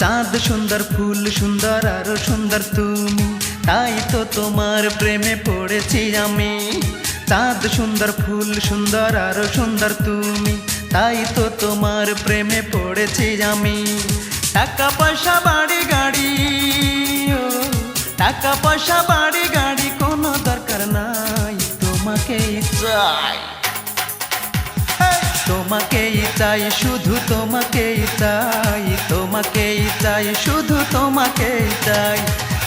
চাঁদ সুন্দর, ফুল সুন্দর আরও সুন্দর তুমি। তাই তো তোমার প্রেমে পড়েছি আমি। চাঁদ সুন্দর, ফুল সুন্দর আরও সুন্দর তুমি। তাই তো তোমার প্রেমে পড়েছি আমি। টাকা পয়সা, বাড়ি, গাড়ি টাকা পয়সা তোমাকেই চাই, শুধু তোমাকেই চাই তোমাকেই চাই, শুধু তোমাকেই চাই।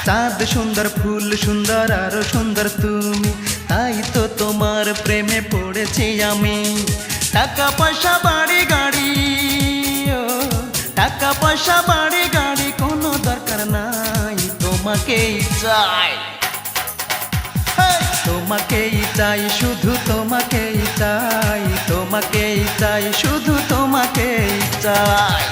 চাঁদ সুন্দর, ফুল সুন্দর আরও সুন্দর তুমি, তাই তো তোমার প্রেমে পড়েছি আমি। টাকা পয়সা, বাড়ি, গাড়ি টাকা পয়সা, বাড়ি, গাড়ি, কোনো দরকার নাই, তোমাকেই চাই। তোমাকেই চাই শুধু তোমাকেই চাই তোমাকেই চাই শুধু তোমাকেই চাই।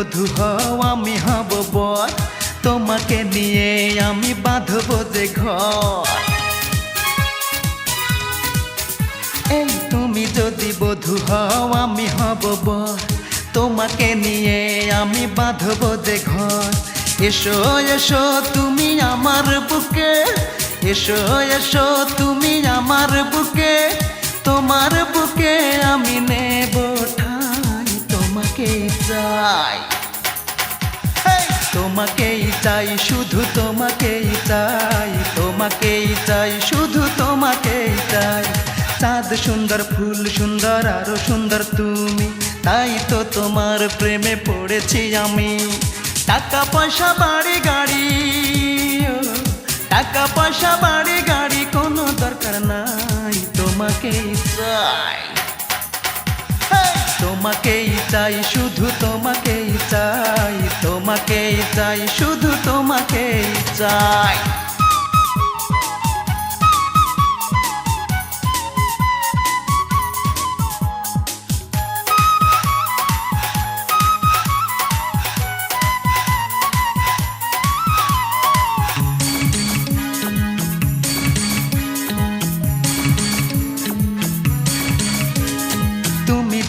বধু হও, আমি হব বর। তোমাকে নিয়ে আমি বাঁধব যে ঘর। এই তুমি যদি বধু হও, আমি হব বর। তোমাকে নিয়ে আমি বাঁধব যে ঘর। এসো এসো তুমি আমার বুকে। এসো এসো তুমি আমার বুকে। তোমার বুকে আমি নেব ঠাই তোমাকে চাই। তোমাকেই চাই, শুধু তোমাকেই চাই তোমাকেই চাই, শুধু তোমাকেই চাই। চাঁদ সুন্দর, ফুল সুন্দর, আরও সুন্দর তুমি। তাই তো তোমার প্রেমে পড়েছি আমি। টাকা পয়সা, বাড়ি, গাড়ি। টাকা পয়সা, বাড়ি, গাড়ি, কোনো দরকার নাই। তোমাকেই চাই। তোমাকেই চাই শুধু তোমাকেই চাই তোমাকেই চাই শুধু তোমাকেই চাই।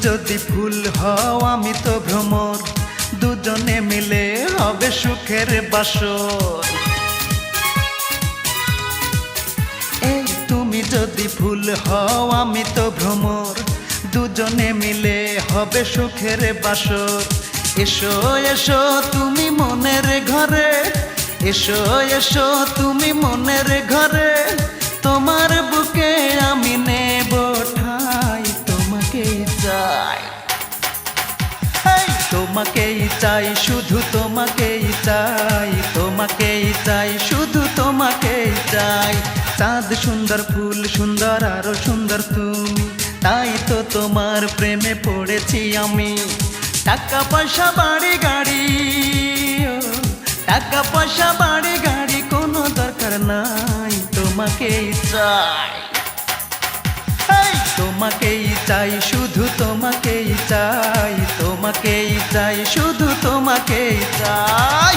যদি ফুল হও, আমি তো ভ্রমর। দুজনে মিলে হবে সুখের বাসর। তুমি যদি ফুল হও, আমি তো ভ্রমর। দুজনে মিলে হবে সুখের বাসর। এসো এসো তুমি মনের ঘরে। এসো এসো তুমি মনের ঘরে। তোমার বুকে চাই, শুধু তোমাকেই চাই তোমাকেই চাই, শুধু তোমাকেই চাই। চাঁদ সুন্দর ফুল, সুন্দর আরও সুন্দর তুমি। তাই তো তোমার প্রেমে পড়েছি আমি। টাকা পয়সা বাড়ি, গাড়ি টাকা পয়সা বাড়ি, গাড়ি, কোনো দরকার নাই, তোমাকেই চাই। তোমাকেই চাই, শুধু চাই তোমাকেই চাই শুধু তোমাকেই চাই।